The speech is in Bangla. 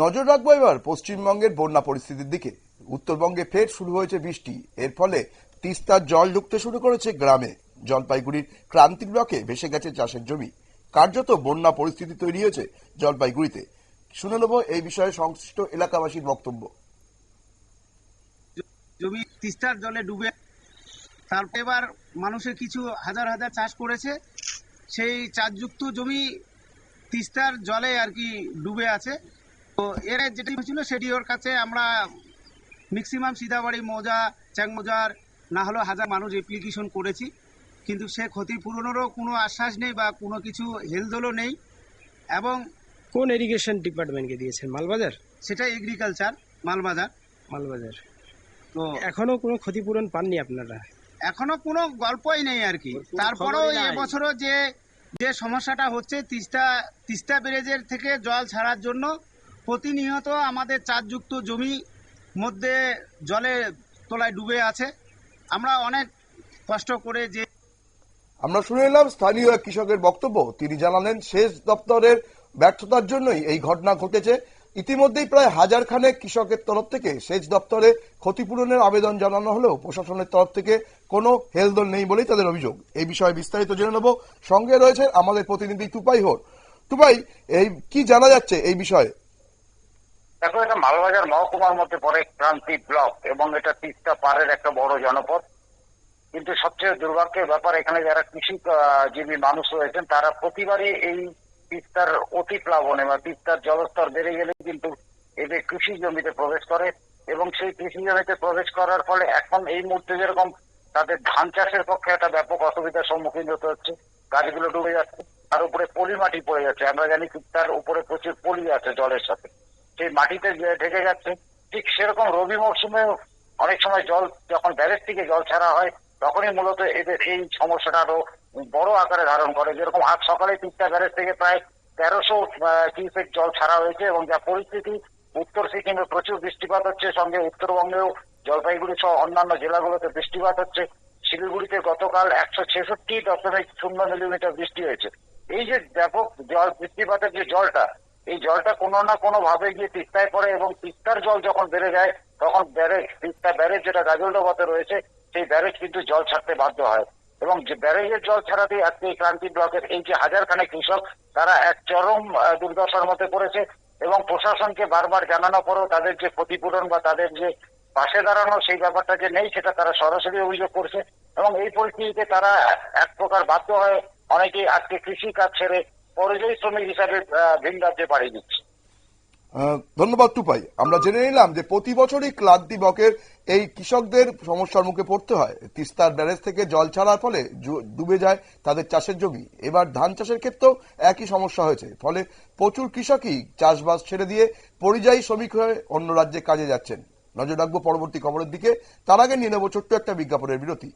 নজর রাখব এবার পশ্চিমবঙ্গের বন্যা পরিস্থিতির দিকে। উত্তরবঙ্গে ফের শুরু হয়েছে বৃষ্টি। এর ফলে তিস্তার জল ঢুকতে শুরু করেছে গ্রামে। জলপাইগুড়ির ক্রান্তি ব্লকে ভেসে গেছে চাষের জমি। কার্যত বন্যা পরিস্থিতি তৈরি হয়েছে জলপাইগুড়িতে। শুনে নেব এই বিষয়ে সংশ্লিষ্ট এলাকাবাসীর বক্তব্য। জমি তিস্তার জলে ডুবে তারপর এবার মানুষের কিছু হাজার হাজার চাষ করেছে। সেই চাষযুক্ত জমি তিস্তার জলে আর কি ডুবে আছে। তো এর যেটি হয়েছিল সেটি ওর কাছে আমরা ম্যাক্সিমাম সীতাবাড়ি মৌজা চ্যাংমৌজার না হলেও হাজার মানুষ অ্যাপ্লিকেশন করেছি। কিন্তু সে ক্ষতিপূরণেরও কোনো আশ্বাস নেই বা কোনো কিছু হেলদোলও নেই। এবং কোন ইরিগেশন ডিপার্টমেন্টকে দিয়েছেন? মালবাজার? সেটা এগ্রিকালচার মালবাজার। মালবাজার। তো এখনও কোনো ক্ষতিপূরণ পাননি আপনারা? এখনও কোনো গল্পই নেই আর কি। তারপরেও। এবছরও যে যে সমস্যাটা হচ্ছে তিস্তা তিস্তা ব্যারেজের থেকে জল ছাড়ার জন্য প্রতিনিয়ত আমাদের চাষযুক্ত জমি মধ্যে জলে তলায় ডুবে আছে। আমরা অনেক কষ্ট করে যে আমরা শুনে এলাম স্থানীয় এক কৃষকের বক্তব্য। তিনি জানালেন, সেচ দপ্তরের ব্যর্থতার জন্যই এই ঘটনা ঘটেছে। ইতিমধ্যেই প্রায় হাজার খানেক কৃষকের তরফ থেকে সেচ দপ্তরে ক্ষতিপূরণের আবেদন জানানো হলেও প্রশাসনের তরফ থেকে কোনো হেলদোল নেই বলেই তাদের অভিযোগ। এই বিষয়ে বিস্তারিত জেনে নেব। সঙ্গে রয়েছে আমাদের প্রতিনিধি টুপাই হোর। টুপাই এই কি জানা যাচ্ছে এই বিষয়ে? দেখো এটা মালবাজার মহকুমার মধ্যে পড়ে ক্রান্তি ব্লক এবং এটা তিস্তা পাড়ের একটা বড় জনপদ। কিন্তু সবচেয়ে দুর্ভাগ্যের ব্যাপার এখানে যারা কৃষি আহ, জীবী মানুষ রয়েছেন তারা প্রতিবারই এই তিস্তার অতি প্লাবনে বা তিস্তার জলস্তর বেড়ে গেলে কিন্তু এদের কৃষি জমিতে প্রবেশ করে এবং সেই কৃষি জমিতে প্রবেশ করার ফলে এখন এই মুহূর্তে যেরকম তাদের ধান চাষের পক্ষে একটা ব্যাপক অসুবিধার সম্মুখীন হতে হচ্ছে গাছগুলো ডুবে যাচ্ছে তার উপরে পলি মাটি পড়ে যাচ্ছে। আমরা জানি তিস্তার উপরে প্রচুর পলি আছে জলের সাথে। সেই মাটিতে ঢেকে যাচ্ছে, ঠিক সেরকম রবি মৌসুমে অনেক সময় জল, যখন ব্যারেজ থেকে জল ছাড়া হয়, তখনই মূলত এদের এই সমস্যাটা আরও বড় আকারে ধারণ করে। যেরকম আজ সকালে তিস্তা ব্যারেজ থেকে প্রায় তেরোশো কিউসেক জল ছাড়া হয়েছে এবং যা পরিস্থিতি, উত্তর সিকিমে প্রচুর বৃষ্টিপাত হচ্ছে, সঙ্গে উত্তরবঙ্গেও জলপাইগুড়ি সহ অন্যান্য জেলাগুলোতে বৃষ্টিপাত হচ্ছে। শিলিগুড়িতে গতকাল একশো ছেষট্টি দশমিক শূন্য মিলিমিটার বৃষ্টি হয়েছে। এই যে ব্যাপক জল, বৃষ্টিপাতের যে জলটা এই জলটা কোনো না কোনো ভাবে গিয়ে তিস্তায় পড়ে এবং তিস্তার জল যখন বেড়ে যায়, তখন ব্যারেজ, তিস্তা ব্যারেজ যেটা গাজলডোবাতে রয়েছে, সেই ব্যারেজ কিন্তু জল ছাড়তে বাধ্য হয়। এবং যে ব্যারেজের জল ছাড়াতেই আজকে এই ক্রান্তি ব্লকের এই যে হাজারখানেক কৃষক, তারা এক চরম দুর্দশার মধ্যে পড়েছে এবং প্রশাসনকে বারবার জানানো পরেও তাদের যে ক্ষতিপূরণ বা তাদের যে পাশে দাঁড়ানো সেই ব্যাপারটা যে নেই, সেটা তারা সরাসরি অভিযোগ করছে। এবং এই পরিস্থিতিতে তারা এক প্রকার বাধ্য হয় অনেকেই আজকে কৃষি কাজ ছেড়ে পরিযায়ী শ্রমিক হিসাবে ভিন রাজ্যে দিচ্ছে। ধন্যবাদ টুপাই। আমরা জেনে নিলাম যে প্রতি বছরই এই কৃষকদের সমস্যার মুখে পড়তে হয়। তিস্তার ব্যারেজ থেকে জল ছাড়ার ফলে ডুবে যায় তাদের চাষের জমি। এবার ধান চাষের ক্ষেত্রেও একই সমস্যা হয়েছে। ফলে প্রচুর কৃষকই চাষবাস ছেড়ে দিয়ে পরিযায়ী শ্রমিক হয়ে অন্য রাজ্যে কাজে যাচ্ছেন। নজর রাখব পরবর্তী খবরের দিকে। তার আগে নিয়ে নেব ছোট্ট একটা বিজ্ঞাপনের বিরতি।